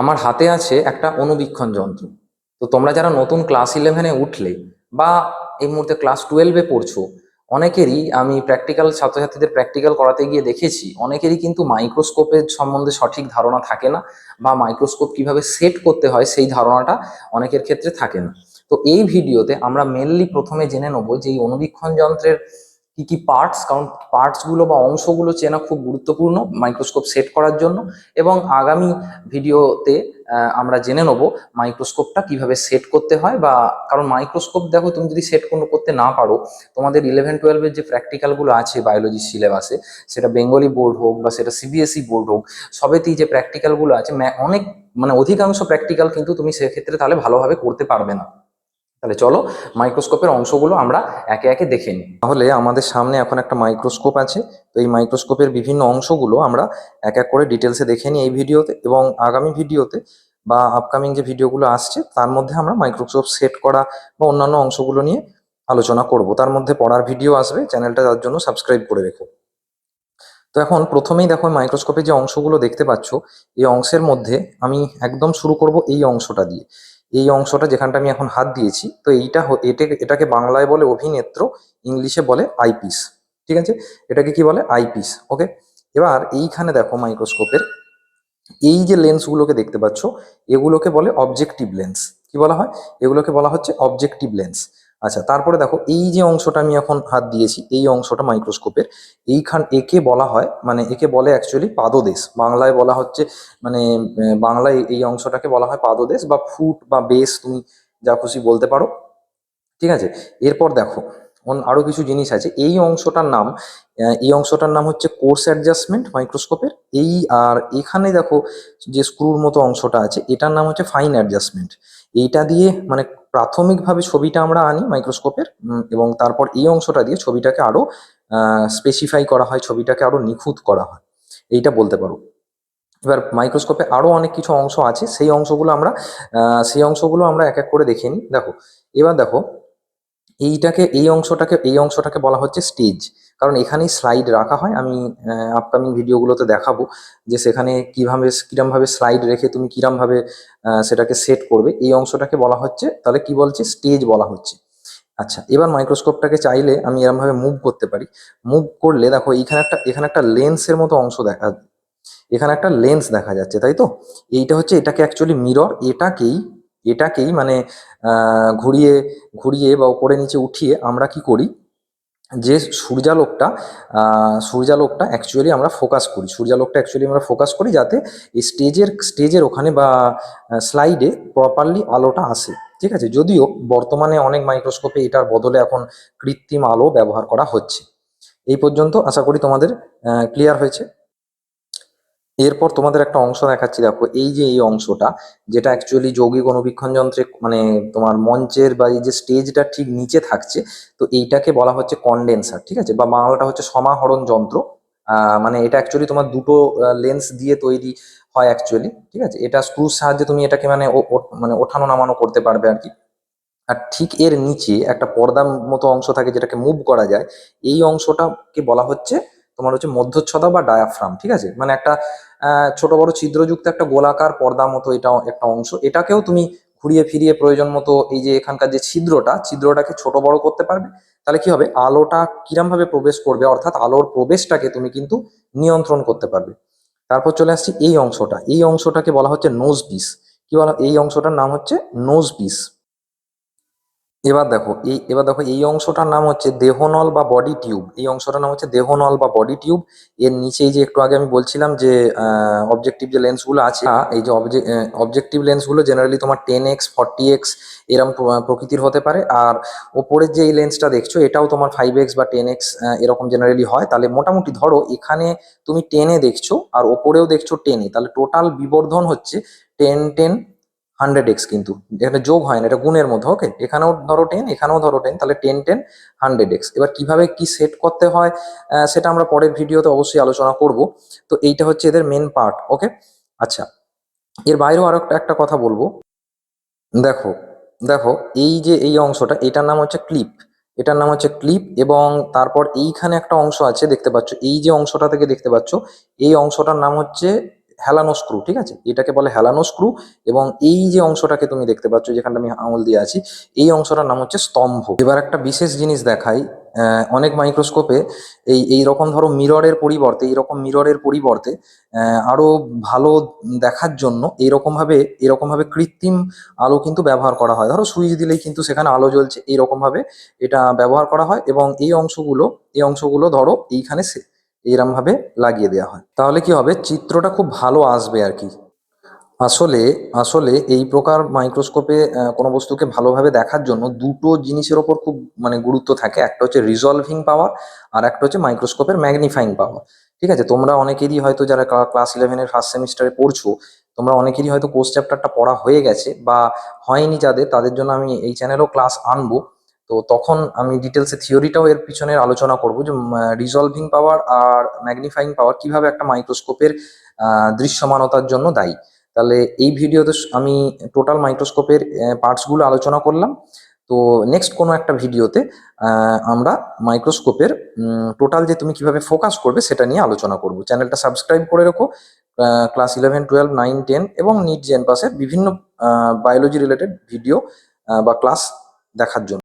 আমার হাতে আছে একটা অনুবীক্ষণ যন্ত্র। তো তোমরা যারা নতুন ক্লাস ইলেভেনে উঠলে বা এই মুহূর্তে ক্লাস টুয়েলভে পড়ছো, অনেকেরই আমি প্র্যাকটিক্যাল ছাত্রছাত্রীদের প্র্যাকটিক্যাল করাতে গিয়ে দেখেছি, অনেকেরই কিন্তু মাইক্রোস্কোপের সম্বন্ধে সঠিক ধারণা থাকে না বা মাইক্রোস্কোপ কীভাবে সেট করতে হয় সেই ধারণাটা অনেকের ক্ষেত্রে থাকে না। তো এই ভিডিওতে আমরা মেনলি প্রথমে জেনে নেব যে এই অনুবীক্ষণ যন্ত্রের কি কি পার্টস কারণ পার্টসগুলো বা অংশগুলো চেনা খুব গুরুত্বপূর্ণ মাইক্রোস্কোপ সেট করার জন্য এবং আগামী ভিডিওতে আমরা জেনে নেব মাইক্রোস্কোপটা কীভাবে সেট করতে হয় বা, কারণ মাইক্রোস্কোপ দেখো তুমি যদি সেট কোনো করতে না পারো, তোমাদের ইলেভেন টুয়েলভের যে প্র্যাকটিক্যালগুলো আছে বায়োলজি সিলেবাসে সেটা বেঙ্গলি বোর্ড হোক বা সেটা সিবিএসই বোর্ড হোক, সবেতেই যে প্র্যাকটিক্যালগুলো আছে অনেক মানে অধিকাংশ প্র্যাকটিক্যাল কিন্তু তুমি সেক্ষেত্রে তাহলে ভালোভাবে করতে পারবে না। তাহলে চলো মাইক্রোস্কোপের অংশগুলো আমরা একে একে দেখে নিই। তাহলে আমাদের সামনে এখন একটা মাইক্রোস্কোপ আছে। তো এই মাইক্রোস্কোপের বিভিন্ন অংশগুলো আমরা এক এক করে ডিটেলসে দেখে নিই এই ভিডিওতে এবং আগামী ভিডিওতে বা আপকামিং যে ভিডিওগুলো আসছে, তার মধ্যে আমরা মাইক্রোস্কোপ সেট করা বা অন্যান্য অংশগুলো নিয়ে আলোচনা করব। তার মধ্যে পড়ার ভিডিও আসবে চ্যানেলটা তার জন্য সাবস্ক্রাইব করে রেখো। তো এখন প্রথমেই দেখো মাইক্রোস্কোপে যে অংশগুলো দেখতে পাচ্ছ, এই অংশের মধ্যে আমি একদম শুরু করব এই অংশটা দিয়ে। এই অংশটা যেখানটা আমি এখন হাত দিয়েছি, তো এইটা এটাকে বাংলায় বলে অভিনেত্র, ইংলিশে বলে আইপিস, ঠিক আছে? এটাকে কি বলে? আইপিস ওকে এবার এইখানে দেখো মাইক্রোস্কোপের এই যে লেন্সগুলোকে দেখতে পাচ্ছ, এগুলোকে বলে অবজেক্টিভ লেন্স কি বলা হয়? এগুলোকে বলা হচ্ছে অবজেক্টিভ লেন্স আচ্ছা তারপরে দেখো, এই যে অংশটা আমি এখন হাত দিয়েছি, এই অংশটা মাইক্রোস্কোপের এইখান, একে বলা হয় মানে একে বলে অ্যাকচুয়ালি পাদদেশ। বাংলায় বলা হচ্ছে মানে বাংলায় এই অংশটাকে বলা হয় পাদদেশ বা ফুট বা বেস তুমি যা খুশি বলতে পারো। ঠিক আছে? এরপর দেখো অন- আরও কিছু জিনিস আছে। এই অংশটার নাম এই অংশটার নাম হচ্ছে কোর্স অ্যাডজাস্টমেন্ট মাইক্রোস্কোপের। এই আর এখানে দেখো যে স্ক্রুর মতো অংশটা আছে, এটার নাম হচ্ছে ফাইন অ্যাডজাস্টমেন্ট। এইটা দিয়ে মানে প্রাথমিকভাবে ছবিটা আমরা আনি মাইক্রোস্কোপের এবং তারপর এই অংশটা দিয়ে ছবিটাকে আরও স্পেসিফাই করা হয়, ছবিটাকে আরও নিখুঁত করা হয়। এইটা বলতে পারো। এবার মাইক্রোস্কোপে আরও অনেক কিছু অংশ আছে, সেই অংশগুলো আমরা সেই অংশগুলো আমরা এক এক করে দেখে নিই। দেখো, এবার দেখো এইটাকে, এই অংশটাকে এই অংশটাকে বলা হচ্ছে স্টেজ কারণ এখানেই স্লাইড রাখা হয়। আমি আপকামিং ভিডিওগুলোতে দেখাবো যে সেখানে কীভাবে, কীরমভাবে স্লাইড রেখে তুমি কীরমভাবে সেটাকে সেট করবে। এই অংশটাকে বলা হচ্ছে, তাহলে কি বলছে? স্টেজ বলা হচ্ছে। আচ্ছা এবার মাইক্রোস্কোপটাকে চাইলে আমি এরম ভাবে মুভ করতে পারি। মুভ করলে দেখো এখানে একটা এখানে একটা লেন্সের মতো অংশ দেখা, এখানে একটা লেন্স দেখা যাচ্ছে, তাই তো? এইটা হচ্ছে, এটাকে অ্যাকচুয়ালি মিরর এটাকেই এটাকেই মানে ঘুরিয়ে ঘুরিয়ে বা উপরে নিচে উঠিয়ে আমরা কি করি? যে সূর্যালোকটা সূর্যালোকটা অ্যাকচুয়ালি আমরা ফোকাস করি। সূর্যালোকটা অ্যাকচুয়ালি আমরা ফোকাস করি যাতে স্টেজের স্টেজের ওখানে বা স্লাইডে প্রপারলি আলোটা আসে। ঠিক আছে? যদিও বর্তমানে অনেক মাইক্রোস্কোপে এটার বদলে এখন কৃত্রিম আলো ব্যবহার করা হচ্ছে। এই পর্যন্ত আশা করি তোমাদের ক্লিয়ার হয়েছে। এরপর তোমাদের একটা অংশ দেখাচ্ছি, দেখো, এই যে এই অংশটা, যেটা অ্যাকচুয়ালি যৌগিক অনুবীক্ষণ যন্ত্রে মানে তোমার মঞ্চের বা এই যে স্টেজটা ঠিক নিচে থাকছে, তো এইটাকে বলা হচ্ছে কন্ডেন্সার ঠিক আছে? বা বাংলাটা হচ্ছে সমাহরণ যন্ত্র। মানে এটা অ্যাকচুয়ালি তোমার দুটো লেন্স দিয়ে তৈরি হয় অ্যাকচুয়ালি ঠিক আছে? এটা স্ক্রুর সাহায্যে তুমি এটাকে মানে মানে ওঠানো নামানো করতে পারবে আর কি। আর ঠিক এর নিচে একটা পর্দার মতো অংশ থাকে যেটাকে মুভ করা যায়, এই অংশটাকে বলা হচ্ছে তোমার হচ্ছে মধ্যচ্ছদা বা ডায়াফ্রাম ঠিক আছে? মানে একটা ছোট বড় ছিদ্রযুক্ত একটা গোলাকার পর্দা মতো এটা একটা অংশ। এটাকেও তুমি ঘুরিয়ে ফিরিয়ে প্রয়োজন মতো এই যে এখানকার যে ছিদ্রটা, ছিদ্রটাকে ছোট বড় করতে পারবে। তাহলে কি হবে? আলোটা কিরম ভাবে প্রবেশ করবে? অর্থাৎ আলোর প্রবেশটাকে তুমি কিন্তু নিয়ন্ত্রণ করতে পারবে। তারপর চলে আসছি এই অংশটা। এই অংশটাকে বলা হচ্ছে নোজ পিস। কি বলা এই অংশটার নাম হচ্ছে নোজ পিস। এবার দেখো, এই, এবার দেখো, এই অংশটার নাম হচ্ছে দেহনল বা বডি টিউব এই অংশটার নাম হচ্ছে দেহনল বা বডি টিউব এর নিচে যে একটু আগে আমি বলছিলাম যে অবজেক্টিভ যে লেন্সগুলো আছে, এই যে অবজেক্টিভ লেন্সগুলো জেনারেলি তোমার টেন এক্স ফর্টি এক্স এরম প্রকৃতির হতে পারে। আর ওপরের যে এই লেন্সটা দেখছ, এটাও তোমার ফাইভ এক্স বা টেন এক্স এরকম জেনারেলি হয়। তাহলে মোটামুটি ধরো, এখানে তুমি টেনে দেখছ, আর ওপরেও দেখছ টেনে তাহলে টোটাল বিবর্ধন হচ্ছে টেন টেন হান্ড্রেড এক্স কিন্তু। এখানে যোগ হয় না, এটা গুণের মধ্যে, ওকে? এখানেও ধরো টেন এখানেও ধরো টেন তাহলে টেন টেন হান্ড্রেড এক্স। এবার কীভাবে কি সেট করতে হয় সেটা আমরা পরের ভিডিওতে অবশ্যই আলোচনা করব। তো এইটা হচ্ছে এদের মেন পার্ট ওকে? আচ্ছা এর বাইরেও আরও একটা একটা কথা বলব। দেখো দেখো, এই যে, এই অংশটা, এটার নাম হচ্ছে ক্লিপ এটার নাম হচ্ছে ক্লিপ এবং তারপর এইখানে একটা অংশ আছে, দেখতে পাচ্ছ? এই যে অংশটা থেকে দেখতে পাচ্ছ, এই অংশটার নাম হচ্ছে হেলানো স্ক্রু ঠিক আছে? এটাকে বলে হেলানো স্ক্রু এবং এই যে অংশটাকে তুমি দেখতে পাচ্ছ যেখানটা আমি আঙুল দিয়ে আছি এই অংশটার নাম হচ্ছে স্তম্ভ। এবার একটা বিশেষ জিনিস দেখাই অনেক মাইক্রোস্কোপে এই এই রকম ধরো মিররের পরিবর্তে এইরকম মিররের পরিবর্তে আহ, আরও ভালো দেখার জন্য এরকম ভাবে এরকম ভাবে কৃত্রিম আলো কিন্তু ব্যবহার করা হয়। ধরো সুইচ দিলেই কিন্তু সেখানে আলো জ্বলছে এইরকম ভাবে এটা ব্যবহার করা হয় এবং এই অংশগুলো এই অংশগুলো ধরো এইখানে সে- এইরকম ভাবে লাগিয়ে দেওয়া হয়। তাহলে কি হবে? চিত্রটা খুব ভালো আসবে আর কি। আসলে আসলে এই প্রকার মাইক্রোস্কোপে কোনো বস্তুকে ভালোভাবে দেখার জন্য দুটো জিনিসের ওপর খুব মানে গুরুত্ব থাকে। একটা হচ্ছে রিজলভিং পাওয়ার আর একটা হচ্ছে মাইক্রোস্কোপের ম্যাগনিফাইং পাওয়ার ঠিক আছে? তোমরা অনেকেরই হয়তো যারা ক্লাস ইলেভেনের ফার্স্ট সেমিস্টারে পড়ছো, তোমরা অনেকেরই হয়তো কোর্স চ্যাপ্টারটা পড়া হয়ে গেছে বা হয়নি যাদের, তাদের জন্য আমি এই চ্যানেলেও ক্লাস আনব। তো তখন আমি ডিটেলসে থিওরিটাও এর পিছনে আলোচনা করব যে রিজলভিং পাওয়ার আর ম্যাগনিফাইং পাওয়ার কীভাবে একটা মাইক্রোস্কোপের দৃশ্যমানতার জন্য দায়ী। তাহলে এই ভিডিওতে আমি টোটাল মাইক্রোস্কোপের পার্টসগুলো আলোচনা করলাম। তো নেক্সট কোনো একটা ভিডিওতে আমরা মাইক্রোস্কোপের টোটাল যে তুমি কীভাবে ফোকাস করবে সেটা নিয়ে আলোচনা করব। চ্যানেলটা সাবস্ক্রাইব করে রেখো। Class eleven twelve nine ten এবং নিট জেন পাসের বিভিন্ন বায়োলজি রিলেটেড ভিডিও বা ক্লাস দেখার জন্য।